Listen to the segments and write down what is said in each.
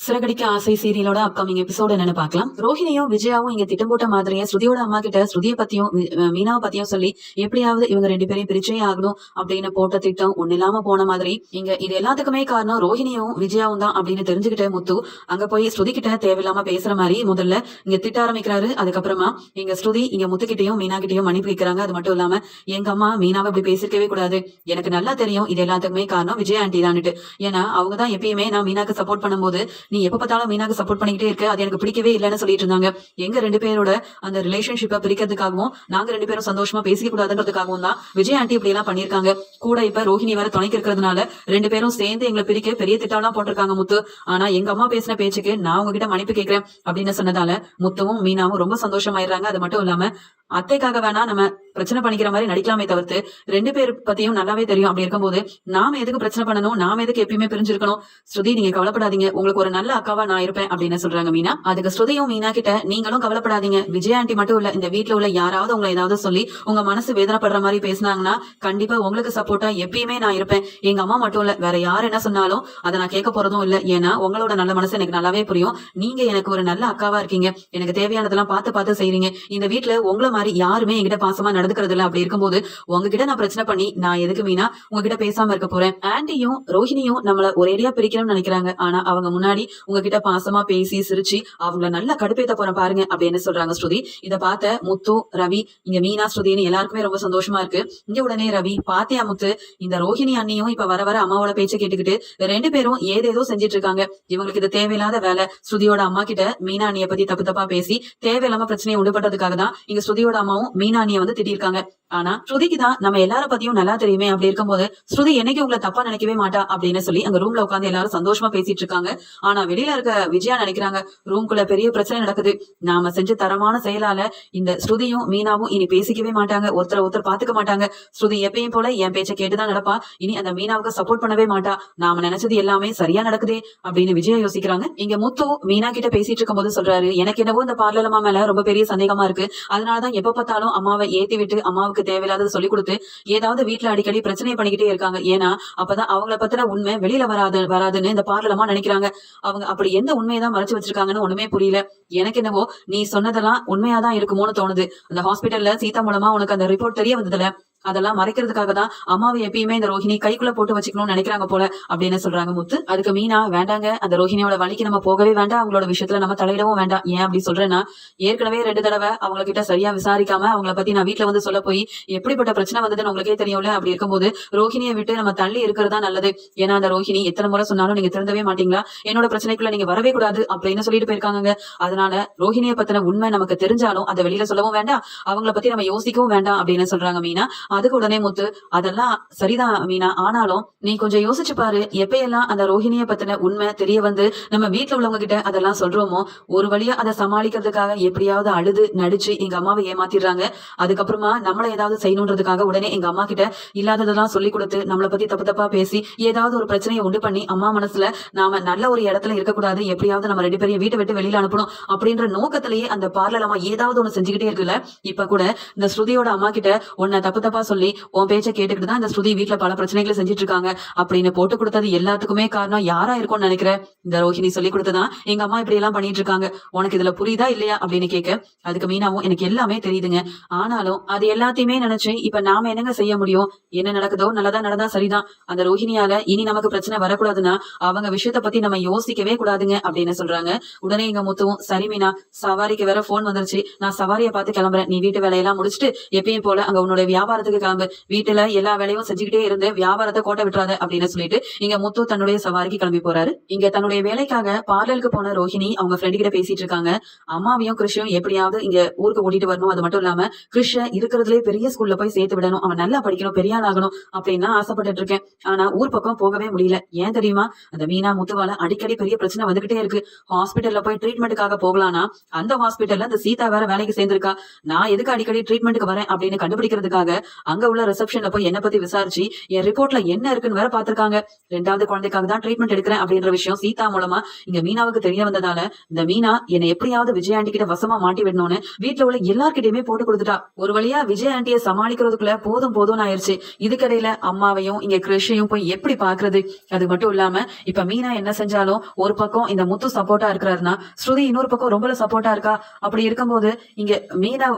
சிறகடிக்க ஆசை சீரியலோட upcoming episode என்னன்னு பாக்கலாம் ரோஹிணியும் விஜயாவும் இங்க திட்டம் போட்ட மாதிரியே ஸ்ருதியோட அம்மா கிட்ட ஸ்ருதியை பத்தியும் மீனாவை பத்தியும் சொல்லி எப்படியாவது இவங்க ரெண்டு பேரையும் பிரிச்சே ஆகணும் அப்படின்னு போட்ட திட்டம் ஒண்ணு இல்லாம போன மாதிரி. இங்க இது எல்லாத்துக்குமே காரணம் ரோஹிணியும் விஜயாவும் தான் அப்படின்னு தெரிஞ்சுக்கிட்ட முத்து அங்க போய் ஸ்ருதி கிட்ட தேவையில்லாம பேசுற மாதிரி முதல்ல இங்க திட்ட ஆரம்பிக்கிறாரு. அதுக்கப்புறமா இங்க ஸ்ருதி இங்க முத்துக்கிட்டையும் மீனா கிட்டயும் மன்னிப்பு கேட்கிறாங்க அது மட்டும் இல்லாம எங்க அம்மா மீனாவை இப்படி பேசிருக்கவே கூடாது. எனக்கு நல்லா தெரியும். இது எல்லாத்துக்குமே காரணம் விஜய் ஆண்டி தான்ட்டு ஏன்னா அவங்க தான் எப்பயுமே நான் மீனாக்கு சப்போர்ட் பண்ணும்போது நீ எப்ப பார்த்தாலும் மீனாக்கு சப்போர்ட் பண்ணிக்கிட்டே இருக்க. அது எனக்கு பிடிக்கவே இல்லைன்னு சொல்லிட்டு இருந்தாங்க. எங்க ரெண்டு பேரோட அந்த ரிலேஷன்ஷிப்பை பிரிக்கிறதுக்காகவும் நாங்க ரெண்டு பேரும் சந்தோஷமா பேசிக்க கூடாதுன்றதுக்காகவும் தான் விஜய் ஆண்டி இப்படி எல்லாம் பண்ணிருக்காங்க கூட இப்ப ரோஹிணி வேற துணைக்கு இருக்கிறதுனால ரெண்டு பேரும் சேர்ந்து எங்களை பிரிக்க பெரிய திட்டம்லாம் போட்டிருக்காங்க முத்து. ஆனா எங்க அம்மா பேசின பேச்சுக்கு நான் உங்ககிட்ட மன்னிப்பு கேட்கிறேன் அப்படின்னு சொன்னதால முத்துவும் மீனாவும் ரொம்ப சந்தோஷமாயிடுறாங்க. அது மட்டும் இல்லாம அத்தைக்காக வேணா நம்ம பிரச்சனை பண்ணிக்கிற மாதிரி நடிக்கலாமே தவிர்த்து ரெண்டு பேர் பத்தியும் நல்லாவே தெரியும். அப்படி இருக்கும்போது நாம எதுக்கு பிரச்சனை பண்ணணும்? நாம எதுக்கு எப்பயுமே பிரிஞ்சிருக்கணும்? ஸ்ருதி நீங்க கவலைப்படாதீங்க. உங்களுக்கு ஒரு நல்ல அக்காவா நான் இருப்பேன் அப்படின்னு சொல்றாங்க மீனா. அதுக்கு ஸ்ருதியும் மீனா கிட்ட நீங்களும் கவலைப்படாதீங்க. விஜய் ஆண்டி மட்டும் இல்ல இந்த வீட்ல உள்ள யாராவது உங்களை ஏதாவது சொல்லி உங்க மனசு வேதனைப்படுற மாதிரி பேசினாங்கன்னா கண்டிப்பா உங்களுக்கு சப்போர்ட்டா எப்பயுமே நான் இருப்பேன். எங்க அம்மா மட்டும் இல்ல வேற யார் என்ன சொன்னாலும் அதை நான் கேட்க போறதும் இல்ல. ஏன்னா உங்களோட நல்ல மனசு எனக்கு நல்லாவே புரியும். நீங்க எனக்கு ஒரு நல்ல அக்காவா இருக்கீங்க. எனக்கு தேவையானதெல்லாம் பார்த்து பார்த்து செய்றீங்க. இந்த வீட்ல உங்களை மாதிரி யாருமே என்கிட்ட பாசமா நடந்துக்கிறது இல்ல. அப்படி இருக்கும்போது உங்ககிட்ட நான் பிரச்சனை பண்ணி நான் எதுக்கு மீனா உங்ககிட்ட பேசாம இருக்க போறேன்? ஆண்டியும் ரோஹிணியும் நம்மள ஒரேடியா பிரிக்கணும்னு நினைக்கிறாங்க. ஆனா அவங்க முன்னாடி உங்ககிட்ட பாசமா பேசி சிரிச்சு அவங்கள நல்லா கடுப்பேத்த போற பாருங்க அப்படின்னு சொல்றாங்க ஸ்ருதி. இத பார்த்த முத்து ரவி இங்க மீனா ஸ்ருதின்னு எல்லாருக்குமே ரொம்ப சந்தோஷமா இருக்கு. இங்க உடனே ரவி பாத்தியா முத்து இந்த ரோஹிணி அண்ணியும் இப்ப வர வர அம்மாவோட பேச்சை கேட்டுக்கிட்டு ரெண்டு பேரும் ஏதேதோ செஞ்சிட்டு இருக்காங்க. இவங்களுக்கு இது தேவையில்லாத வேலை. ஸ்ருதியோட அம்மா கிட்ட மீனா அண்ணிய பத்தி தப்பு தப்பா பேசி தேவையில்லாம பிரச்சனையை உண்டு பண்றதுக்காக தான் இங்க ஸ்ருதியோட ஸ்ருதியோட அம்மாவும் மீனானிய வந்து திட்டிருக்காங்க. ஆனா ஸ்ருதிக்கு தான் நம்ம எல்லார பத்தியும் நல்லா தெரியுமே அப்படி இருக்கும்போது ஸ்ருதி என்னைக்கு உங்களை தப்பா நினைக்கவே மாட்டா அப்படின்னு சொல்லி அங்க ரூம்ல உட்காந்து எல்லாரும் சந்தோஷமா பேசிட்டு இருக்காங்க. ஆனா வெளியில இருக்க விஜயா நினைக்கிறாங்க ரூம்குள்ள பெரிய பிரச்சனை நடக்குது. நாம செஞ்ச தரமான செயலால இந்த ஸ்ருதியும் மீனாவும் இனி பேசிக்கவே மாட்டாங்க. ஒருத்தர் ஒருத்தர் பாத்துக்க மாட்டாங்க. ஸ்ருதி எப்பயும் போல என் பேச்சை கேட்டுதான் நடப்பா. இனி அந்த மீனாவுக்கு சப்போர்ட் பண்ணவே மாட்டா. நாம நினைச்சது எல்லாமே சரியா நடக்குதே அப்படின்னு விஜயா யோசிக்கிறாங்க. இங்க முத்து மீனா கிட்ட பேசிட்டு இருக்கும் போது சொல்றாரு எனக்கு என்னவோ இந்த பார்லர் மேல ரொம்ப பெரிய சந்தேகமா இருக்கு. அதனாலதான் எப்ப பார்த்தாலும் அம்மாவை ஏத்தி விட்டு அம்மாவுக்கு தேவையில்லாதது சொல்லி கொடுத்து ஏதாவது வீட்டுல அடிக்கடி பிரச்சனை பண்ணிக்கிட்டே இருக்காங்க. ஏன்னா அப்பதான் அவங்கள பத்தின உண்மை வெளியில வராது வராதுன்னு இந்த பார்லமா நினைக்கிறாங்க. அவங்க அப்படி எந்த உண்மையதான் மறைச்சு வச்சிருக்காங்கன்னு ஒண்ணுமே புரியல. எனக்கு என்னவோ நீ சொன்னதெல்லாம் உண்மையாதான் இருக்குமோன்னு தோணுது. அந்த ஹாஸ்பிட்டல்ல சீதா மூலமா உனக்கு அந்த ரிப்போர்ட் தெரிய வந்ததுல அதெல்லாம் மறைக்கிறதுக்காக தான் அம்மாவை எப்பயுமே இந்த ரோஹிணி கைக்குள்ள போட்டு வச்சுக்கணும்னு நினைக்கிறாங்க போல அப்படின்னு சொல்றாங்க முத்து. அதுக்கு மீனா வேண்டாங்க அந்த ரோஹிணியோட வழிக்கு நம்ம போகவே வேண்டாம். அவங்களோட விஷயத்துல நம்ம தலையிடவும் வேண்டாம். ஏன் அப்படி சொல்றேன்னா ஏற்கனவே ரெண்டு தடவை அவங்க கிட்ட சரியா விசாரிக்காம அவங்கள பத்தி நான் வீட்டுல வந்து சொல்ல போய் எப்படிப்பட்ட பிரச்சனை வந்ததுன்னு உங்களுக்கே தெரியும்ல? அப்படி இருக்கும்போது ரோஹிணியை விட்டு நம்ம தள்ளி இருக்கிறதா நல்லது. ஏன்னா அந்த ரோஹிணி எத்தனை முறை சொன்னாலும் நீங்க திறந்தவே மாட்டீங்களா? என்னோட பிரச்சனைக்குள்ள நீங்க வரவே கூடாது அப்படின்னு சொல்லிட்டு போயிருக்காங்க அதனால ரோஹிணியை பத்தின உண்மை நமக்கு தெரிஞ்சாலும் அதை வெளியில சொல்லவும் வேண்டாம். அவங்கள பத்தி நம்ம யோசிக்கவும் வேண்டாம் அப்படின்னு சொல்றாங்க மீனா. அதுக்கு உடனே முத்து அதெல்லாம் சரிதான் மீனா ஆனாலும் நீ கொஞ்சம் யோசிச்சு பாரு. எப்பயெல்லாம் அந்த ரோஹிணிய பத்தின உண்மை தெரிய வந்து நம்ம வீட்டுல உள்ளவங்க கிட்ட அதெல்லாம் சொல்றோமோ ஒரு வழியா அதை சமாளிக்கிறதுக்காக எப்படியாவது அழுது நடிச்சு எங்க அம்மாவை ஏமாத்திடுறாங்க. அதுக்கப்புறமா நம்மள ஏதாவது செய்யணுன்றதுக்காக உடனே எங்க அம்மா கிட்ட இல்லாததெல்லாம் சொல்லி கொடுத்து நம்மள பத்தி தப்பு தப்பா பேசி ஏதாவது ஒரு பிரச்சனையை உண்டு பண்ணி அம்மா மனசுல நாம நல்ல ஒரு இடத்துல இருக்கக்கூடாது. எப்படியாவது நம்ம ரெண்டு பேரையும் வீட்டை விட்டு வெளியில அனுப்பணும். அப்படின்ற நோக்கத்திலேயே அந்த பார்லர் அம்மா ஏதாவது ஒண்ணு செஞ்சுக்கிட்டே இருக்குல்ல இப்ப கூட இந்த ஸ்ருதியோட அம்மா கிட்ட உன்னை தப்பு தப்பா தப்பா சொல்லி உன் பேச்சை கேட்டுக்கிட்டு தான் இந்த ஸ்ருதி வீட்டுல பல பிரச்சனைகளை செஞ்சுட்டு இருக்காங்க அப்படின்னு போட்டு கொடுத்தது எல்லாத்துக்குமே காரணம் யாரா இருக்கும்னு நினைக்கிற இந்த ரோஹிணி சொல்லி கொடுத்ததான் எங்க அம்மா இப்படி எல்லாம் பண்ணிட்டு இருக்காங்க உனக்கு இதுல புரியுதா இல்லையா? அப்படின்னு கேட்க அதுக்கு மீனாவும் எனக்கு எல்லாமே தெரியுதுங்க. ஆனாலும் அது எல்லாத்தையுமே நினைச்சு இப்ப நாம என்னங்க செய்ய முடியும்? என்ன நடக்குதோ நல்லதா நடந்தா சரிதான். அந்த ரோஹிணியால இனி நமக்கு பிரச்சனை வரக்கூடாதுன்னா அவங்க விஷயத்த பத்தி நம்ம யோசிக்கவே கூடாதுங்க. அப்படின்னு சொல்றாங்க. உடனே எங்க முத்துவும் சரி மீனா சவாரிக்கு வேற போன் வந்துருச்சு. நான் சவாரியை பார்த்து கிளம்புறேன். நீ வீட்டு வேலையெல்லாம் முடிச்சுட்டு எப்பயும் போல அங்க உன்னோட வியாபாரத்துக்கு கிளம்பு. வீட்டுல எல்லா வேலையும் செஞ்சுக்கிட்டே இருந்து வியாபாரத்தை கோட்டை விட்டுறாத அப்படின்னு சொல்லிட்டு இங்க முத்து தன்னுடைய சவாரிக்கு கிளம்பி போறாரு. இங்க தன்னுடைய வேலைக்காக பார்லருக்கு போன ரோஹிணி அவங்க ஃப்ரெண்டு கிட்ட பேசிட்டு இருக்காங்க. அம்மாவையும் கிருஷையும் எப்படியாவது இங்க ஊருக்கு கூட்டிட்டு வரணும். அது மட்டும் இல்லாம கிருஷ இருக்கிறதுலே பெரிய ஸ்கூல்ல போய் சேர்த்து விடணும். அவன் நல்லா படிக்கணும் பெரிய ஆகணும் அப்படின்னு ஆசைப்பட்டுட்டு இருக்கேன். ஆனா ஊர் பக்கம் போகவே முடியல. ஏன் தெரியுமா? அந்த மீனா முத்துவால அடிக்கடி பெரிய பிரச்சனை வந்துகிட்டே இருக்கு. ஹாஸ்பிட்டல்ல போய் ட்ரீட்மெண்ட்டுக்காக போகலாம்னா அந்த ஹாஸ்பிட்டல்ல அந்த சீதா வேற வேலைக்கு சேர்ந்திருக்கா. நான் எதுக்கு அடிக்கடி ட்ரீட்மெண்ட்டுக்கு வரேன் அப்படின்னு கண்டுபிடிக்கிறதுக்காக அங்க உள்ள ரிசப்ஷன்ல போய் என்ன பத்தி விசாரிச்சு என் ரிப்போர்ட்ல என்ன இருக்குன்னு வேற பாத்திருக்காங்க ரெண்டாவது குழந்தைக்காக தான் ட்ரீட்மெண்ட் எடுக்கிறேன் அப்படின்ற விஷயம் சீதா மூலமா இங்க மீனாவுக்கு தெரிய வந்ததால இந்த மீனா என்னை எப்படியாவது விஜய் ஆண்டி கிட்ட வசமா மாட்டி விடணும்னு வீட்டுல உள்ள எல்லார்கிட்டயுமே போட்டு கொடுத்துட்டா. ஒரு வழியா விஜய் ஆண்டியை சமாளிக்கிறதுக்குள்ள போதும் போதும்னு ஆயிருச்சு. இதுக்கடையில அம்மாவையும் இங்க கிருஷையும் போய் எப்படி பாக்குறது அது மட்டும் இல்லாம இப்ப மீனா என்ன செஞ்சாலும் ஒரு பக்கம் இந்த முத்து சப்போர்ட்டா இருக்கிறாருன்னா ஸ்ருதி இன்னொரு பக்கம் ரொம்ப சப்போர்ட்டா இருக்கா? அப்படி இருக்கும்போது இங்க மீனா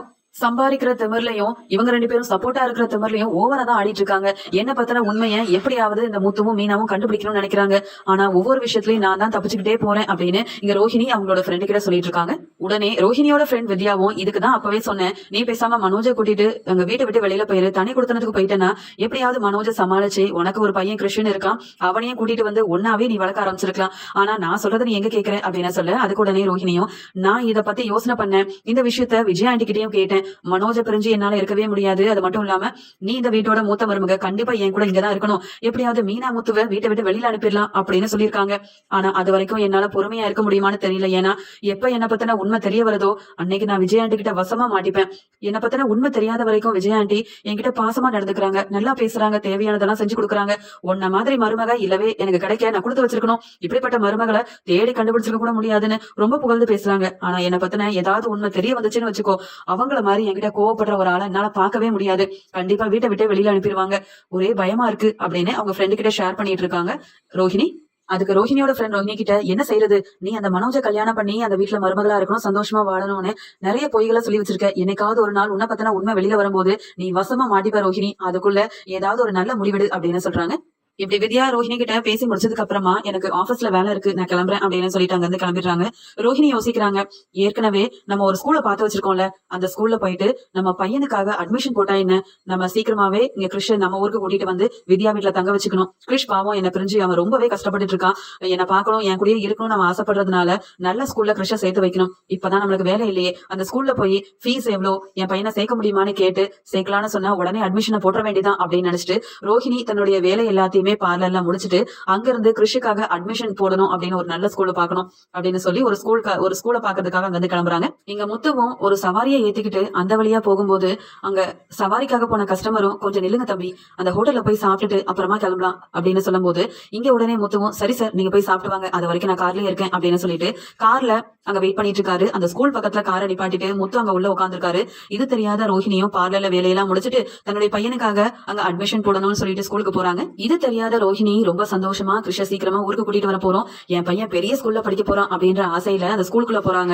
சம்பாதிக்கிற திமிர்லயும் இவங்க ரெண்டு பேரும் சப்போர்ட்டா இருக்கிற திமிர்லயும் ஓவரா தான் ஆடிட்டு இருக்காங்க. என்ன பத்தின உண்மையை எப்படியாவது இந்த முத்துவும் மீனாவும் கண்டுபிடிக்கணும்னு நினைக்கிறாங்க. ஆனா ஒவ்வொரு விஷயத்துலயும் நான் தான் தப்பிச்சுக்கிட்டே போறேன் அப்படின்னு இங்க ரோஹிணி அவங்களோட ஃப்ரெண்டு கிட்ட சொல்லிட்டு இருக்காங்க. உடனே ரோஹிணியோட ஃப்ரெண்ட் வித்யாவும் இதுக்கு தான் அப்பவே சொன்னேன் நீ பேசாம மனோஜை கூட்டிட்டு எங்க வீட்டை விட்டு வெளியில போயிரு. தனி கொடுத்தனத்துக்கு போயிட்டேன்னா எப்படியாவது மனோஜை சமாளிச்சு உனக்கு ஒரு பையன் கிருஷ்ணன் இருக்கான். அவனையும் கூட்டிட்டு வந்து ஒன்னாவே நீ வளர்க்க ஆரம்பிச்சிருக்கலாம். ஆனா நான் சொல்றதை நீ எங்க கேக்குற? அப்படின்னு சொல்ல. அதுக்கு உடனே ரோஹிணியும் நான் இத பத்தி யோசனை பண்ணேன். இந்த விஷயத்த விஜய் ஆண்டிகிட்டையும் கேட்டேன். மனோஜை பிரிஞ்சு என்னால இருக்கவே முடியாது. அது மட்டும் இல்லாம நீ இந்த வீட்டோட மூத்த மருமக கண்டிப்பா என் கூட இங்கதான் இருக்கணும். எப்படியாவது மீனா முத்துவ வீட்டை விட்டு வெளியில அனுப்பிடலாம் அப்படின்னு சொல்லியிருக்காங்க. ஆனா அது வரைக்கும் என்னால பொறுமையா இருக்க முடியுமான்னு தெரியல. ஏன்னா எப்ப என்ன பத்தின உண்மை தெரிய வருதோ அன்னைக்கு நான் விஜய் ஆண்டி கிட்ட வசமா மாட்டிப்பேன். என்ன பத்தின உண்மை தெரியாத வரைக்கும் விஜய் ஆண்டி என்கிட்ட பாசமா நடந்துக்கிறாங்க. நல்லா பேசுறாங்க தேவையானதெல்லாம் செஞ்சு கொடுக்குறாங்க. உன்ன மாதிரி மருமக இல்லவே எனக்கு கிடைக்க நான் கொடுத்து வச்சிருக்கணும். இப்படிப்பட்ட மருமகளை தேடி கண்டுபிடிச்சிருக்க கூட முடியாதுன்னு ரொம்ப புகழ்ந்து பேசுறாங்க. ஆனா என்ன பத்தின ஏதாவது உண்மை தெரிய வந்துச்சுன்னு வச்சுக்கோ அவங்கள மாதிரி என்கிட்ட கோவப்படுற ஒரு ஆளை என்னால பார்க்கவே முடியாது. கண்டிப்பா வீட்டை விட்டு வெளியில அனுப்பிடுவாங்க. ஒரே பயமா இருக்கு அப்படின்னு அவங்க ஃப்ரெண்டு கிட்ட ஷேர் பண்ணிட்டு இருக்காங்க. ரோஹிணி அதுக்கு ரோஹினியோட ஃப்ரெண்ட் ரோஹினி கிட்ட என்ன செய்யறது? நீ அந்த மனோஜ கல்யாணம் பண்ணி அந்த வீட்டுல மருமகளா இருக்கணும் சந்தோஷமா வாழணும்னு நிறைய பொய்களை சொல்லி வச்சிருக்க. என்னைக்காவது ஒரு நாள் உன்னை பத்தின உண்மை வெளியில வரும்போது நீ வசமா மாட்டிப்ப ரோஹினி அதுக்குள்ள ஏதாவது ஒரு நல்ல முடிவெடு அப்படின்னு சொல்றாங்க. இப்படி வித்யா ரோஹிணி கிட்ட பேசி முடிச்சதுக்கு அப்புறமா எனக்கு ஆபீஸ்ல வேலை இருக்கு நான் கிளம்புறேன் அப்படின்னு சொல்லிட்டு அங்க இருந்து கிளம்பிடுறாங்க. ரோஹிணி யோசிக்கிறாங்க ஏற்கனவே நம்ம ஒரு ஸ்கூல்ல பார்த்து வச்சிருக்கோம்ல அந்த ஸ்கூல்ல போயிட்டு நம்ம பையனுக்காக அட்மிஷன் போட்டா என்ன? நம்ம சீக்கிரமாவே இங்க கிருஷ்ண நம்ம ஊருக்கு கூட்டிட்டு வந்து வித்யா வீட்டுல தங்க வச்சுக்கணும். கிருஷ் பாவம் என்ன பிரிஞ்சு அவன் ரொம்பவே கஷ்டப்பட்டுட்டு இருக்கான். என்ன பாக்கணும் என் கூடயே இருக்கணும்னு நம்ம ஆசைப்படுறதுனால நல்ல ஸ்கூல்ல கிருஷ்ண சேர்த்து வைக்கணும். இப்பதான் நம்மளுக்கு வேலை இல்லையே. அந்த ஸ்கூல்ல போய் ஃபீஸ் எவ்வளோ? என் பையனை சேர்க்க முடியுமான்னு கேட்டு சேர்க்கலாம்னு சொன்னா உடனே அட்மிஷனை போட்ட வேண்டியதான் அப்படின்னு நினைச்சிட்டு ரோஹிணி தன்னுடைய வேலை எல்லாத்தையும் பார்லர்ல முடிச்சிட்டு அங்க இருந்து கிருஷிக்காக அட்மிஷன் போடணும் அப்படின்னு ஒரு நல்ல ஸ்கூல பாக்கணும் அப்படின்னு சொல்லி ஒரு ஸ்கூல் ஒரு ஸ்கூலை பாக்குறதுக்காக அங்க இருந்து கிளம்புறாங்க. இங்க முத்துவும் ஒரு சவாரியை ஏத்திக்கிட்டு அந்த வழியா போகும்போது அங்க சவாரிக்காக போன கஸ்டமரும் கொஞ்சம் நில்லுங்க தம்பி அந்த ஹோட்டல்ல போய் சாப்பிட்டுட்டு அப்புறமா கிளம்பலாம் அப்படின்னு சொல்லும் போது இங்க உடனே முத்துவும் சரி சார் நீங்க போய் சாப்பிட்டு வாங்க அது வரைக்கும் நான் கார்லயே இருக்கேன் அப்படின்னு சொல்லிட்டு கார்ல அங்க வெயிட் பண்ணிட்டு இருக்காரு. அந்த ஸ்கூல் பக்கத்துல காரை நிப்பாட்டிட்டு முத்து அங்க உள்ள உட்காந்துருக்காரு இது தெரியாத ரோஹிணியும் பார்லர்ல வேலையெல்லாம் முடிச்சிட்டு தன்னுடைய பையனுக்காக அங்க அட்மிஷன் போடணும்னு சொல்லிட்டு ஸ்கூலுக்கு போறாங்க. இது தெரியாத ரோஹிணி ரொம்ப சந்தோஷமா கிருஷ்ண சீக்கிரமா ஊருக்கு கூட்டிட்டு வர போறோம். என் பையன் பெரிய ஸ்கூல்ல படிக்க போறான் அப்படின்ற ஆசையில அந்த ஸ்கூலுக்குள்ள போறாங்க.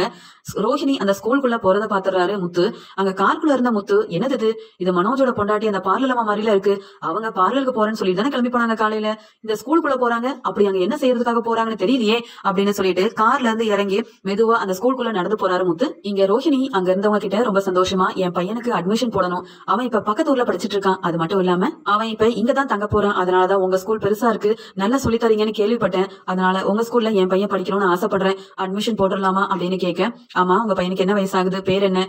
ரோஹிணி அந்த ஸ்கூலுக்குள்ள போறத பாத்துறாரு முத்து. அங்க கார்க்குள்ள இருந்த முத்து என்னது இது? இது மனோஜோட பொண்டாட்டி அந்த பார்லர் மாதிரில இருக்கு. அவங்க பார்லருக்கு போறேன்னு சொல்லி தானே கிளம்பி போனாங்க காலையில. இந்த ஸ்கூலுக்குள்ள போறாங்க. அப்படி அங்க என்ன செய்யறதுக்காக போறாங்கன்னு தெரியலையே அப்படின்னு சொல்லிட்டு கார்ல இருந்து இறங்கி மெதுவா அந்த ஸ்கூலுக்குள்ள நடந்து போறாரு முத்து. இங்க ரோஹிணி அங்க இருந்தவங்க கிட்ட ரொம்ப சந்தோஷமா என் பையனுக்கு அட்மிஷன் போடணும். அவன் இப்ப பக்கத்து ஊர்ல படிச்சிட்டு இருக்கான். அது மட்டும் இல்லாம அவன் இப்ப இங்கதான் தங்க போறான். அதனாலதான் உங்க ஸ்கூல் பெருசா இருக்கு. நல்லா சொல்லி தரீங்கன்னு கேள்விப்பட்டேன். அதனால உங்க ஸ்கூல்ல என் பையன் படிக்கணும்னு ஆசைப்படுறேன். அட்மிஷன் போட்டுடலாமா அப்படின்னு கேட்க ஆமா உங்க பையனுக்கு என்ன வயசாகுது? பேர் என்ன?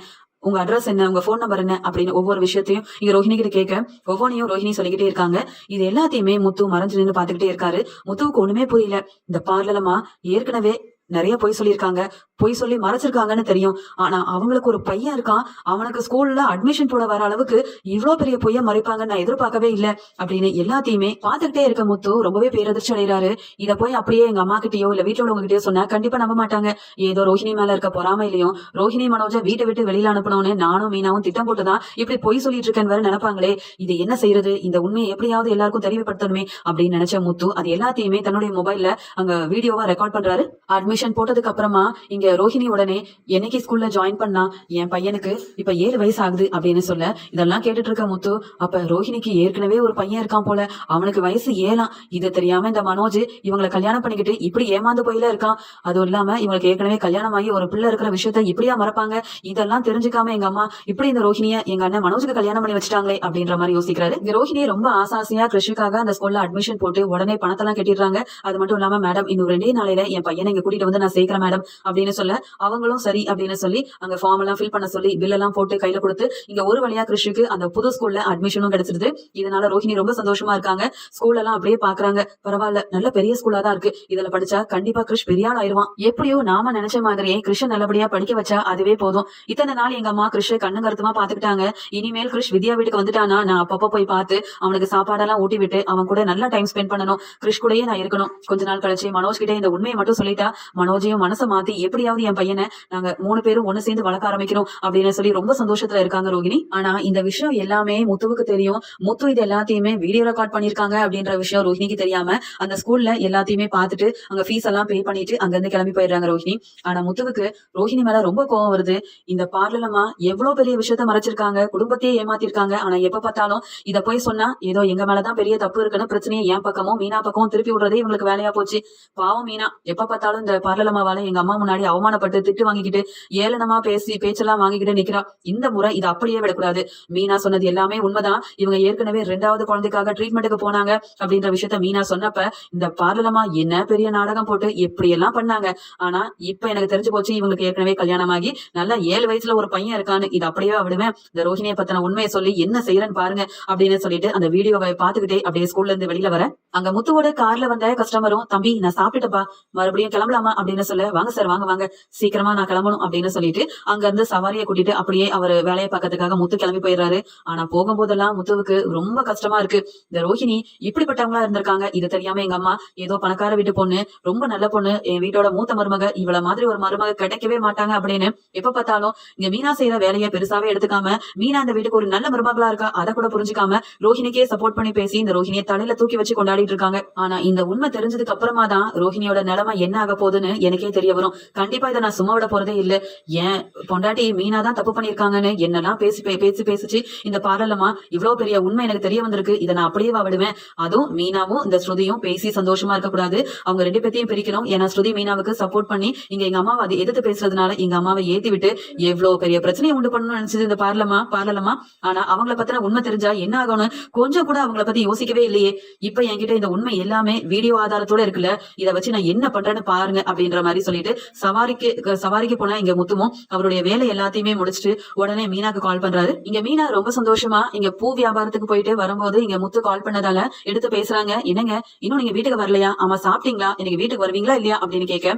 உங்க அட்ரஸ் என்ன? உங்க ஃபோன் நம்பர் என்ன? அப்படின்னு ஒவ்வொரு விஷயத்தையும் இங்க ரோஹினி கிட்ட கேட்க ஒவ்வொன்றையும் ரோஹினி சொல்லிக்கிட்டே இருக்காங்க. இது எல்லாத்தையுமே முத்து மறைஞ்சு நின்று பாத்துக்கிட்டே இருக்காரு. முத்துவுக்கு ஒண்ணுமே புரியல. இந்த பார்லலமா ஏற்கனவே நிறைய பொய் சொல்லியிருக்காங்க. பொய் சொல்லி மறைச்சிருக்காங்கன்னு தெரியும். ஆனா அவங்களுக்கு ஒரு பையன் இருக்கான். அவனுக்கு ஸ்கூல்ல அட்மிஷன் போட வர அளவுக்கு இவ்ளோ பெரிய பொய்ய மறைப்பாங்கன்னு நான் எதிர்பார்க்கவே இல்ல அப்படின்னு எல்லாத்தையுமே பாத்துக்கிட்டே இருக்க முத்து ரொம்பவே பேரதிர்ச்சி அடைகிறாரு. இத போய் அப்படியே எங்க அம்மா கிட்டயோ இல்ல வீட்டுல உள்ளவங்க கிட்டயோ சொன்னா கண்டிப்பா நம்ப மாட்டாங்க. ஏதோ ரோஹிணி மேல இருக்க பொறாமையிலையும் ரோஹிணி மனோஜ வீட்டை விட்டு வெளியில அனுப்பணும்னு நானும் மீனாவும் திட்டம் போட்டுதான் இப்படி பொய் சொல்லிட்டு இருக்கேன்னு வேற நினைப்பாங்களே இது என்ன செய்யறது? இந்த உண்மையை எப்படியாவது எல்லாருக்கும் தெரியப்படுத்தணுமே அப்படின்னு நினைச்ச முத்து அது எல்லாத்தையுமே தன்னுடைய மொபைல்ல அங்க வீடியோவா ரெக்கார்ட் பண்றாரு. அட்மிஷன் அட்மிஷன் போட்டதுக்கு அப்புறமா இங்க ரோஹிணி உடனே என்னைக்கு ஸ்கூல்ல ஜாயின் பண்ணா? என் பையனுக்கு இப்ப ஏழு வயசு ஆகுது அப்படின்னு சொல்ல இதெல்லாம் கேட்டுட்டு இருக்க முத்து. அப்ப ரோஹிணிக்கு ஏற்கனவே ஒரு பையன் இருக்கான் போல. அவனுக்கு வயசு ஏழாம். இது தெரியாம இந்த மனோஜ் இவங்களை கல்யாணம் பண்ணிக்கிட்டு இப்படி ஏமாந்து போயில இருக்கான். அதுவும் இல்லாம இவங்களுக்கு ஏற்கனவே கல்யாணம் ஆகி ஒரு பிள்ளை இருக்கிற விஷயத்த இப்படியா மறப்பாங்க? இதெல்லாம் தெரிஞ்சுக்காம எங்க அம்மா இப்படி இந்த ரோஹிணிய எங்க அண்ணன் மனோஜுக்கு கல்யாணம் பண்ணி வச்சுட்டாங்களே அப்படின்ற மாதிரி யோசிக்கிறாரு. இந்த ரோஹிணி ரொம்ப ஆசாசியா கிருஷிக்காக அந்த ஸ்கூல்ல அட்மிஷன் போட்டு உடனே பணத்தெல்லாம் கட்டிடுறாங்க. அது மட்டும் இல்லாம மேடம் இன்னும் ரெண்டே நாளையில என் பையனை இங்க கூட்டிட்டு வந்து நான் சேர்க்கிறேன் மேடம் அப்படின்னு சொல்ல அவங்களும் சரி அப்படின்னு சொல்லி அங்க ஃபார்ம் எல்லாம் ஃபில் பண்ண சொல்லி பில் எல்லாம் போட்டு கையில கொடுத்து இங்க ஒரு வழியா கிருஷிக்கு அந்த புது ஸ்கூல்ல அட்மிஷனும் கிடைச்சிருது. இதனால ரோஹிணி ரொம்ப சந்தோஷமா இருக்காங்க. ஸ்கூல் எல்லாம் அப்படியே பாக்குறாங்க. பரவாயில்ல நல்ல பெரிய ஸ்கூலா தான் இருக்கு. இதுல படிச்சா கண்டிப்பா கிருஷ் பெரிய ஆள் ஆயிருவான். எப்படியோ நாம நினைச்ச மாதிரியே கிருஷ்ண நல்லபடியா படிக்க வச்சா அதுவே போதும். இத்தனை நாள் எங்க அம்மா கிருஷ்ண கண்ணு கருத்துமா பாத்துக்கிட்டாங்க. இனிமேல் கிருஷ் வித்யா வீட்டுக்கு வந்துட்டானா நான் அப்பப்ப போய் பார்த்து அவனுக்கு சாப்பாடெல்லாம் ஊட்டி விட்டு அவன் கூட நல்லா டைம் ஸ்பெண்ட் பண்ணணும். கிருஷ் கூடயே நான் இருக்கணும். கொஞ்ச நாள் கழிச்சு மனோஜ் கிட்டே இந்த உண்மையை மட்டும் சொல்லிட்டா மனோஜையும் மனசை மாத்தி எப்படியாவது என் பையனை நாங்க மூணு பேரும் ஒண்ணு சேர்ந்து வளர்க்க ஆரம்பிக்கணும் அப்படின்னு சொல்லி ரொம்ப சந்தோஷத்துல இருக்காங்க ரோகிணி. ஆனா இந்த விஷயம் எல்லாமே முத்துவுக்கு தெரியும். முத்து இது எல்லாத்தையுமே வீடியோ ரெக்கார்ட் பண்ணிருக்காங்க அப்படின்ற விஷயம் ரோஹினிக்கு தெரியாம அந்த ஸ்கூல்ல எல்லாத்தையுமே பார்த்துட்டு அங்க ஃபீஸ் எல்லாம் பே பண்ணிட்டு அங்க இருந்து கிளம்பி போயிடுறாங்க ரோஹினி ஆனா முத்துவுக்கு ரோஹிணி மேல ரொம்ப கோவம் வருது. இந்த பார்லலமா எவ்வளவு பெரிய விஷயத்த மறைச்சிருக்காங்க குடும்பத்தையே ஏமாத்திருக்காங்க. ஆனா எப்ப பார்த்தாலும் இத போய் சொன்னா ஏதோ எங்க மேலதான் பெரிய தப்பு இருக்குன்னு பிரச்சனையை என் பக்கமும் மீனா பக்கமும் திருப்பி விடுறதே இவங்களுக்கு வேலையா போச்சு. பாவம் மீனா எப்ப பார்த்தாலும் இந்த பார்லலமாவால எங்க அம்மா முன்னாடி அவமானப்பட்டு திட்டு வாங்கிக்கிட்டு ஏளனமா பேசி பேச்செல்லாம் வாங்கிக்கிட்டு நிக்கிறா. இந்த முறை இது அப்படியே விடக்கூடாது. மீனா சொன்னது எல்லாமே உண்மைதான். இவங்க ஏற்கனவே ரெண்டாவது குழந்தைக்காக ட்ரீட்மெண்ட்டுக்கு போனாங்க அப்படின்ற விஷயத்த மீனா சொன்னப்ப இந்த பார்லலமா என்ன பெரிய நாடகம் போட்டு எப்படி எல்லாம் பண்ணாங்க? ஆனா இப்ப எனக்கு தெரிஞ்சு போச்சு இவங்களுக்கு ஏற்கனவே கல்யாணம் ஆகி நல்லா ஏழு வயசுல ஒரு பையன் இருக்கான்னு. இது அப்படியே விடுவேன். இந்த ரோஹினியை பத்தின உண்மையை சொல்லி என்ன செய்யறேன்னு பாருங்க அப்படின்னு சொல்லிட்டு அந்த வீடியோவை பாத்துக்கிட்டே அப்படியே ஸ்கூல்ல இருந்து வெளியில வர. அங்க முத்துவோட கார்ல வந்த கஸ்டமரும் தம்பி நான் சாப்பிட்டுட்டப்பா மறுபடியும் கிளம்பலாமா? அப்படின்னு சொல்ல வாங்க சார் வாங்க வாங்க. சீக்கிரமா நான் கிளம்பணும் அப்படின்னு சொல்லிட்டு அங்க இருந்து சவாரியை கூட்டிட்டு அப்படியே அவர் வேலையை பார்க்கறதுக்காக முத்து கிளம்பி போயிடுறாரு. ஆனா போகும்போதெல்லாம் முத்துவுக்கு ரொம்ப கஷ்டமா இருக்கு. இந்த ரோஹிணி இப்படிப்பட்டவங்களா இருந்திருக்காங்க. இது தெரியாம எங்க அம்மா ஏதோ பணக்கார வீட்டு பொண்ணு ரொம்ப நல்ல பொண்ணு. என் வீட்டோட மூத்த மருமக இவ்வளவு மாதிரி ஒரு மருமக கிடைக்கவே மாட்டாங்க அப்படின்னு எப்ப பார்த்தாலும் இங்க மீனா செய்யற வேலையை பெருசாவே எடுத்துக்காம மீனா அந்த வீட்டுக்கு ஒரு நல்ல மருமகளா இருக்கா அதை கூட புரிஞ்சுக்காம ரோஹினிக்கே சப்போர்ட் பண்ணி பேசி இந்த ரோஹினியை தலையில தூக்கி வச்சு கொண்டாடிட்டு இருக்காங்க. ஆனா இந்த உண்மை தெரிஞ்சதுக்கு அப்புறமா தான் ரோஹினியோட நிலைமை என்ன ஆக போகுதுன்னு எனக்கே தெரிய வரும். கண்டிப்பா இதை நான் சும்மா விட போறதே இல்ல. ஏன் பொண்டாட்டி மீனா தான் தப்பு பண்ணிருக்காங்கன்னு என்னெல்லாம் பேசி பே- பேசி பேசிச்சு. இந்த பாடலமா இவ்வளவு பெரிய உண்மை எனக்கு தெரிய வந்திருக்கு. இதை நான் அப்படியே விடுவேன். அதுவும் மீனாவும் இந்த ஸ்ருதியும் பேசி சந்தோஷமா இருக்கக்கூடாது அவங்க ரெண்டு பேத்தையும் பிரிக்கணும். ஏன்னா ஸ்ருதி மீனாவுக்கு சப்போர்ட் பண்ணி இங்க எங்க அம்மாவை அதை எதிர்த்து பேசுறதுனால எங்க அம்மாவை ஏத்தி விட்டு எவ்வளவு பெரிய பிரச்சனையை உண்டு பண்ணணும்னு நினைச்சது இந்த பார்லமா பார்லமா ஆனா அவங்கள பத்தின உண்மை தெரிஞ்சா என்ன ஆகும்னு கொஞ்சம் கூட அவங்கள பத்தி யோசிக்கவே இல்லையே. இப்ப என்கிட்ட இந்த உண்மை எல்லாமே வீடியோ ஆதாரத்தோட இருக்குல்ல. இதை வச்சு நான் என்ன பண்றேன்னு பாருங்க. அப்படின்ற மாதிரி சொல்லிட்டு சவாரிக்கு சவாரிக்கு போனா இங்க முத்துமும் அவருடைய வேலை எல்லாத்தையுமே முடிச்சுட்டு உடனே மீனாக்கு கால் பண்றாரு. இங்க மீனா ரொம்ப சந்தோஷமா இங்க பூ வியாபாரத்துக்கு போயிட்டு வரும்போது இங்க முத்து கால் பண்ணதால எடுத்து பேசுறாங்க. என்னங்க? இன்னும் நீங்க வீட்டுக்கு வரலையா? ஆமா சாப்பிட்டீங்களா? இன்னைக்கு வீட்டுக்கு வருவீங்களா இல்லையா? அப்படின்னு கேட்க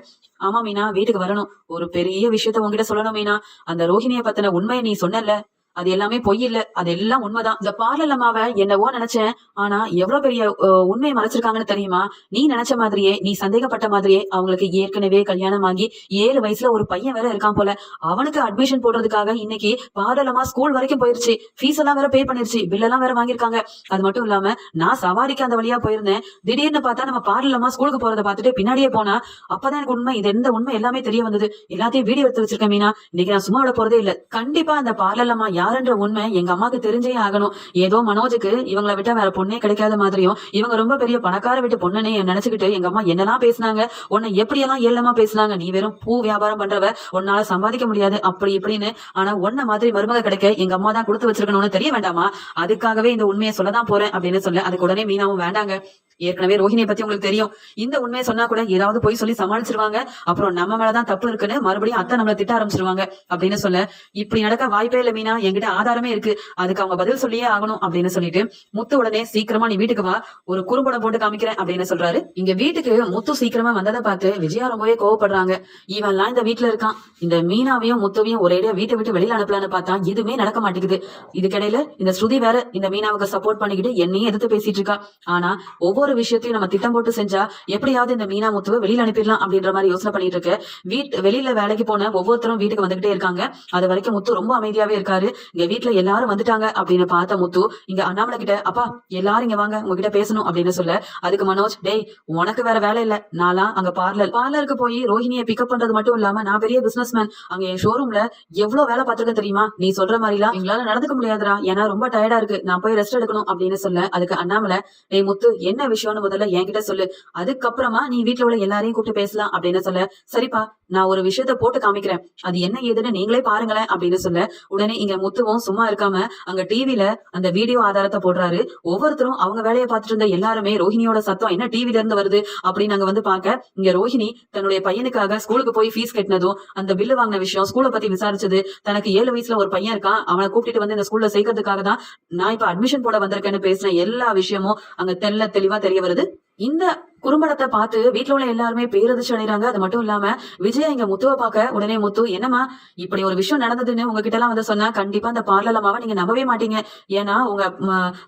ஆமா மீனா வீட்டுக்கு வரணும். ஒரு பெரிய விஷயத்த உங்ககிட்ட சொல்லணும் மீனா. அந்த ரோஹிணிய பத்தின உண்மையை நீ சொன்னல அது எல்லாமே பொய் இல்ல. அது எல்லாம் உண்மைதான். இந்த பார்லர் அம்மாவை என்னவோ நினைச்சேன். ஆனா எவ்வளவு பெரிய உண்மையை மறைச்சிருக்காங்கன்னு தெரியுமா? நீ நினைச்ச மாதிரியே நீ சந்தேகப்பட்ட மாதிரியே அவங்களுக்கு ஏற்கனவே கல்யாணம் ஆகி ஏழு வயசுல ஒரு பையன் வேற இருக்கான் போல. அவனுக்கு அட்மிஷன் போடுறதுக்காக இன்னைக்கு பார்லலமா ஸ்கூல் வரைக்கும் போயிருச்சு. ஃபீஸ் எல்லாம் வேற பே பண்ணிருச்சு. பில் எல்லாம் வேற வாங்கியிருக்காங்க. அது மட்டும் இல்லாம நான் சவாரிக்கு அந்த வழியா போயிருந்தேன். திடீர்னு பார்த்தா நம்ம பார்லலமா ஸ்கூலுக்கு போறத பார்த்துட்டு பின்னாடியே போனா அப்பதான் எனக்கு உண்மை இது எந்த உண்மை எல்லாமே தெரிய வந்தது. எல்லாத்தையும் வீடியோ எடுத்து வச்சிருக்கேன் மீனா. இன்னைக்கு நான் சும்மா விட போறதே இல்ல. கண்டிப்பா அந்த பார்லலமா யாருன்ற உண்மை எங்க அம்மாக்கு தெரிஞ்சே ஆகணும். ஏதோ மனோஜுக்கு இவங்களை விட்டா வேற பொண்ணே கிடைக்காத மாதிரியும் இவங்க ரொம்ப பெரிய பணக்கார விட்டு பொண்ணுன்னு நினைச்சுக்கிட்டு எங்க அம்மா என்னெல்லாம் பேசுனாங்க? உன்னை எப்படியெல்லாம் ஏழமா பேசுனாங்க? நீ வெறும் பூ வியாபாரம் பண்றவ உன்னால சம்பாதிக்க முடியாது. அப்படி இப்படின்னு. ஆனா உன்ன மாதிரி மருமக கிடைக்க எங்க அம்மா தான் கொடுத்து வச்சிருக்கணும்னு தெரிய வேண்டாமா? அதுக்காகவே இந்த உண்மையை சொல்லதான் போறேன் அப்படின்னு சொல்ல. அதுக்கு உடனே மீனாவும் வேண்டாங்க. ஏற்கனவே ரோஹிணியை பத்தி உங்களுக்கு தெரியும். இந்த உண்மையை சொன்னா கூட ஏதாவது போய் சொல்லி சமாளிச்சிருவாங்க. அப்புறம் நம்ம மேலதான் தப்பு இருக்குன்னு மறுபடியும் அத்தை நம்மள திட்ட ஆரம்பிச்சிருவாங்க அப்படின்னு சொல்ல. இப்படி நடக்க வாய்ப்பே இல்ல மீனா. என்கிட்ட ஆதாரமே இருக்கு. அதுக்கு அவங்க பதில் சொல்லியே ஆகணும் அப்படின்னு சொல்லிட்டு முத்து உடனே சீக்கிரமா நீ வீட்டுக்கு வா. ஒரு குறும்படம் போட்டு காமிக்கிறேன் அப்படின்னு சொல்றாரு. இங்க வீட்டுக்கு முத்து சீக்கிரமா வந்ததை பார்த்து விஜயா ரொம்பவே கோவப்படுறாங்க. இவன்லாம் இந்த வீட்டுல இருக்கான். இந்த மீனாவையும் முத்துவையும் ஒரேடியா வீட்டை விட்டு வெளியில அனுப்பலான்னு பார்த்தா எதுவுமே நடக்க மாட்டேங்குது. இதுக்கிடையில இந்த ஸ்ருதி வேற இந்த மீனாவுக்கு சப்போர்ட் பண்ணிக்கிட்டு என்னையும் எதிர்த்து பேசிட்டு இருக்கா. ஆனா ஒவ்வொரு விஷயத்தையும் நம்ம திட்டம் போட்டு செஞ்சா எப்படியாவது இந்த மீனா முத்துவை வெளியில அனுப்பிடலாம் அப்படின்ற மாதிரி யோசனை பண்ணிட்டு இருக்கு. வீட் வெளியில வேலைக்கு போன ஒவ்வொருத்தரும் வீட்டுக்கு வந்துகிட்டே இருக்காங்க. அது வரைக்கும் முத்து ரொம்ப அமைதியாவே இருக்காரு. இங்க வீட்டுல எல்லாரும் வந்துட்டாங்க அப்படின்னு பார்த்த முத்து இங்க அண்ணாமலை கிட்ட அப்பா எல்லாரும் இங்க வாங்க உங்ககிட்ட பேசணும் அப்படின்னு சொல்ல அதுக்கு மனோஜ் டேய் உனக்கு வேற வேலை இல்ல. நான்லாம் அங்க பார்லர் பார்லருக்கு போய் ரோஹிணியை பிக்கப் பண்றது மட்டும் இல்லாம நான் பெரிய பிசினஸ் மேன் அங்க என் ஷோரூம்ல எவ்வளவு வேலை பார்த்திருக்கேன் தெரியுமா? நீ சொல்ற மாதிரி எல்லாம் எங்களால நடந்துக்க முடியாதுடா. ஏன்னா ரொம்ப டயர்டா இருக்கு. நான் போய் ரெஸ்ட் எடுக்கணும் அப்படின்னு சொல்ல அதுக்கு அண்ணாமலை டேய் முத்து என்ன விஷயம் விஷயம்னு முதல்ல என்கிட்ட சொல்லு. அதுக்கப்புறமா நீ வீட்டுல உள்ள எல்லாரையும் கூப்பிட்டு பேசலாம் அப்படின்னு சொல்ல. சரிப்பா நான் ஒரு விஷயத்த போட்டு காமிக்கிறேன். அது என்ன ஏதுன்னு நீங்களே பாருங்களேன் அப்படின்னு சொல்ல உடனே இங்க முத்துவும் சும்மா இருக்காம அங்க டிவில அந்த வீடியோ ஆதாரத்தை போடுறாரு. ஒவ்வொருத்தரும் அவங்க வேலையை பார்த்துட்டு இருந்த எல்லாருமே ரோஹிணியோட சத்தம் என்ன டிவில இருந்து வருது? அப்படின்னு நாங்க வந்து பார்க்க இங்க ரோஹிணி தன்னுடைய பையனுக்காக ஸ்கூலுக்கு போய் ஃபீஸ் கட்டினதும் அந்த பில்லு வாங்கின விஷயம் ஸ்கூலை பத்தி விசாரிச்சது. தனக்கு ஏழு வயசுல ஒரு பையன் இருக்கான். அவனை கூப்பிட்டு வந்து இந்த ஸ்கூல்ல சேர்க்கறதுக்காக தான் நான் இப்ப அட்மிஷன் போட வந்திருக்கேன்னு பேசின எல்லா விஷயமும் அங்க தெல்ல தெளிவா தெரிய வருது. இந்த குறும்படத்தை பார்த்து வீட்டுல உள்ள எல்லாருமே பேரதிர்ச்சி அடைறாங்க. அது மட்டும் இல்லாம விஜய் இங்க முத்துவை பார்க்க உடனே முத்து என்னம்மா இப்படி ஒரு விஷயம் நடந்ததுன்னு உங்ககிட்ட எல்லாம் வந்து சொன்னா கண்டிப்பா அந்த பார்லர் அம்மாவை நீங்க நம்பவே மாட்டீங்க. ஏன்னா உங்க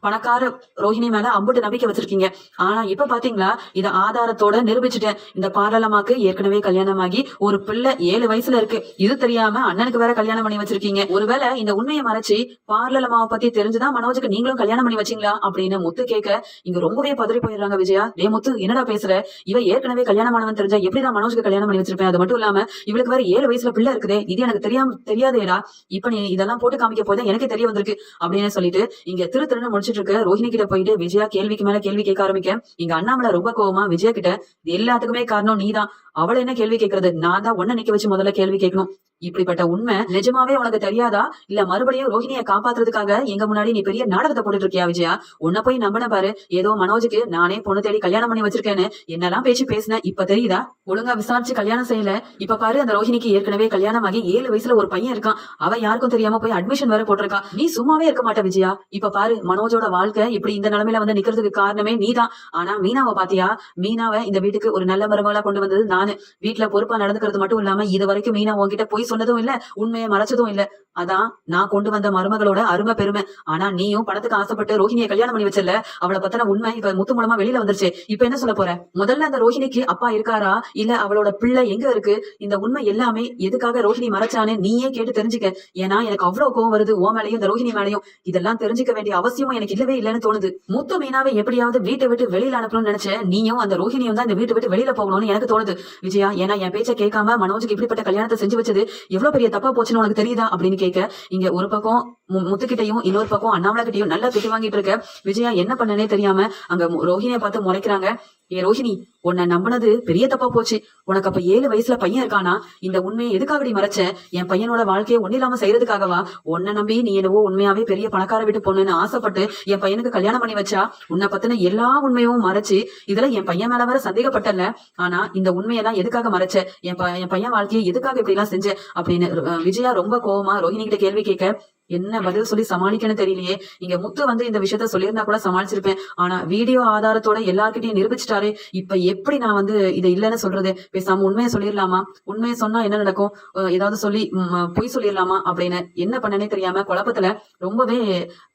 பணக்கார ரோஹிணி மேல அம்புட்டு நம்பிக்கை வச்சிருக்கீங்க. ஆனா இப்ப பாத்தீங்களா இத ஆதாரத்தோட நிரூபிச்சுட்டேன். இந்த பார்லர் அம்மாக்கு ஏற்கனவே கல்யாணம் ஆகி ஒரு பிள்ளை ஏழு வயசுல இருக்கு. இது தெரியாம அண்ணனுக்கு வேற கல்யாணம் பண்ணி வச்சிருக்கீங்க. ஒருவேளை இந்த உண்மையை மறைச்சு பார்லர் அம்மாவை பத்தி தெரிஞ்சுதான் மனோஜுக்கு நீங்களும் கல்யாணம் பண்ணி வச்சீங்களா? அப்படின்னு முத்து கேட்க இங்க ரொம்பவே பதறி போயிடுறாங்க விஜயா. ஏ முத்து என்னடா பேசுற? இவ ஏற்கனவே கல்யாணமானவன் தெரிஞ்சா எப்படிதான் மனோஜுக்கு கல்யாணம் பண்ணி வச்சிருப்பேன்? அது மட்டும் இல்லாம இவளுக்கு வேற ஏழு வயசுல பிள்ளை இருக்குதே இது எனக்கு தெரியாம தெரியாதேடா. இப்ப நீ இதெல்லாம் போட்டு காமிக்க போதே எனக்கே தெரிய வந்திருக்கு அப்படின்னு சொல்லிட்டு இங்க திரு திருன்னு முடிச்சிட்டு இருக்க ரோஹிணி கிட்ட போயிட்டு விஜயா கேள்விக்கு மேல கேள்வி கேட்க ஆரம்பிக்க. இங்க அண்ணாமலை ரொம்ப கோவமா விஜயா கிட்ட எல்லாத்துக்குமே காரணம் நீதான். அவள என்ன கேள்வி கேட்கறது? நான் தான் ஒன்ன நிக்க வச்சு முதல்ல கேள்வி கேட்கணும். இப்படிப்பட்ட உண்மை நிஜமாவே உனக்கு தெரியாதா? இல்ல மறுபடியும் ரோஹிணிய காப்பாத்துறதுக்காக எங்க முன்னாடி நீ பெரிய நாடகத்தை போட்டுட்டு இருக்கியா விஜயா? உன்ன போய் நம்பின பாரு. ஏதோ மனோஜுக்கு நானே பொண்ணு தேடி கல்யாணம் பண்ணி வச்சிருக்கேன்னு என்னெல்லாம் பேச்சு பேசின இப்ப தெரியுதா? ஒழுங்கா விசாரிச்சு கல்யாணம் செய்யல. இப்ப பாரு அந்த ரோஹிணிக்கு ஏற்கனவே கல்யாணம் ஆகி ஏழு வயசுல ஒரு பையன் இருக்கான். அவ யாருக்கும் தெரியாம போய் அட்மிஷன் வேற போட்டிருக்கா. நீ சும்மாவே இருக்க மாட்ட விஜயா. இப்ப பாரு மனோஜோட வாழ்க்கை இப்படி இந்த நிலைமையில வந்து நிக்கிறதுக்கு காரணமே நீதான். ஆனா மீனாவை பாத்தியா? மீனாவை இந்த வீட்டுக்கு ஒரு நல்ல மருமகளா கொண்டு வந்தது நானு. வீட்டுல பொறுப்பா நடந்துக்கிறது மட்டும் இல்லாம இது வரைக்கும் மீனா உன்கிட்ட போய் சொன்னதும் இல்ல உண்மையை மறைச்சதும் இல்ல. அதான் நான் கொண்டு வந்த மருமகளோட அருமை பெருமை. ஆனா நீயும் பணத்துக்கு ஆசைப்பட்டு ரோஹிணியை கல்யாணம் பண்ணி வச்சல அவளை பத்தின உண்மை இப்ப முத்து மூலமா வெளியில வந்துருச்சு. இப்ப என்ன சொல்ல போற? முதல்ல அந்த ரோஹிணிக்கு அப்பா இருக்காரா? இல்ல அவளோட பிள்ளை எங்க இருக்கு? இந்த உண்மை எல்லாமே எதுக்காக ரோஹிணி மறைச்சான்னு நீயே கேட்டு தெரிஞ்சுக்க. ஏன்னா எனக்கு அவ்வளவு கோவம் வருது ஓ மேலையும் இந்த ரோஹிணி மேலையும். இதெல்லாம் தெரிஞ்சுக்க வேண்டிய அவசியமும் எனக்கு இல்லவே இல்லைன்னு தோணுது. முத்து மீனாவை எப்படியாவது வீட்டை விட்டு வெளியில அனுப்பணும்னு நினைச்சேன் நீயும் அந்த ரோஹிணியும் தான் இந்த வீட்டை விட்டு வெளியில போகணும்னு எனக்கு தோணுது. விஜயா ஏன்னா என் பேச்சை கேட்காம மனோஜுக்கு இப்படிப்பட்ட கல்யாணத்தை செஞ்சு வச்சது எவ்வளவு பெரிய தப்பா போச்சுன்னு உனக்கு தெரியுதா அப்படின்னு கேட்க இங்க ஒரு பக்கம் மு- முத்துக்கிட்டையும் இன்னொரு பக்கம் அண்ணாமலை கிட்டையும் நல்லா திட்டு வாங்கிட்டு இருக்க. விஜயா என்ன பண்ணனே தெரியாம அங்க மு- ரோஹிணியை பார்த்து முறைக்கிறாங்க. ஏ ரோஹிணி உன்னை நம்பினது பெரிய தப்பா போச்சு. உனக்கு அப்ப ஏழு வயசுல பையன் இருக்கானா? இந்த உண்மையை எதுக்காகடி மறைச்ச? என் பையனோட வாழ்க்கையை ஒண்ணு இல்லாம செய்யறதுக்காகவா? உன்னை நம்பி நீ என்னவோ உண்மையாவே பெரிய பணக்கார வீட்டு பொண்ணுன்னு ஆசைப்பட்டு என் பையனுக்கு கல்யாணம் பண்ணி வச்சா உன்னை பத்தின எல்லா உண்மையும் மறைச்சு இதுல என் பையன் மேல வர சந்தேகப்பட்டல ஆனா இந்த உண்மையெல்லாம் எதுக்காக மறைச்ச? என் என் பையன் வாழ்க்கையை எதுக்காக இப்படி எல்லாம் செஞ்ச? அப்படின்னு விஜயா ரொம்ப கோவமா ரோஹிணி கிட்ட கேள்வி கேட்க என்ன பதில் சொல்லி சமாளிக்கணும் தெரியலையே. இங்க முத்து வந்து இந்த விஷயத்த சொல்லியிருந்தா கூட சமாளிச்சிருப்பேன். ஆனா வீடியோ ஆதாரத்தோட எல்லார்கிட்டயும் நிரூபிச்சிட்டாரே. இப்ப எப்படி நான் வந்து இதை இல்லைன்னு சொல்றது? பேசாம உண்மையை சொல்லிடலாமா? உண்மையை சொன்னா என்ன நடக்கும்? ஏதாவது சொல்லி பொய் சொல்லிடலாமா? அப்படின்னு என்ன பண்ணனே தெரியாம குழப்பத்துல ரொம்பவே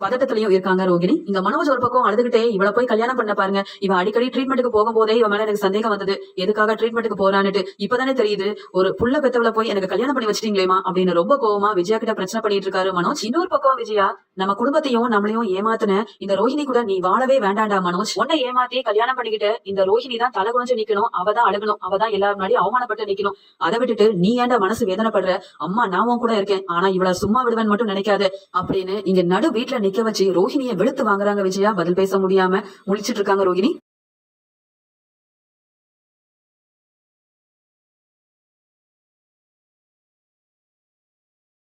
பதட்டத்திலயும் இருக்காங்க ரோகிணி. இங்க மனோஜ் ஒரு பக்கம் அழுதுகிட்டே இவளை போய் கல்யாணம் பண்ண பாருங்க. இவ அடிக்கடி ட்ரீட்மெண்ட்டுக்கு போகும்போதே இவ மேல எனக்கு சந்தேகம் வந்தது. எதுக்காக ட்ரீட்மெண்ட்டுக்கு போறான்னுட்டு இப்பதானே தெரியுது. ஒரு புள்ள பெத்தவளை போய் எனக்கு கல்யாணம் பண்ணி வச்சிட்டீங்களேமா அப்படின்னு ரொம்ப கோவமா விஜயா கிட்ட பிரச்சனை பண்ணிட்டு இருக்காரு மனோஜ். இன்னொரு பக்கம் விஜயா நம்ம குடும்பத்தையும் நம்மளையும் ஏமாத்தின இந்த ரோஹிணி கூட நீ வாழவே வேண்டாண்டா மனோஜ். உன்னை ஏமாத்தி கல்யாணம் பண்ணிக்கிட்டு இந்த ரோஹிணி தான் தலை குனிஞ்சு நிக்கணும் அவ தான் அழுகணும் அவ தான் எல்லாரும் முன்னாடி அவமானப்பட்டு நிக்கணும். அதை விட்டுட்டு நீ ஏண்டா மனசு வேதனைப்படுற? அம்மா நான் உன் கூட இருக்கேன் ஆனா இவள சும்மா விடுவேன் மட்டும் நினைக்காது அப்படின்னு இங்க நடு வீட்டுல நிக்க வச்சு ரோஹிணியை வெளுத்து வாங்குறாங்க விஜயா பதில் பேச முடியாம முழிச்சிட்டு இருக்காங்க ரோஹிணி.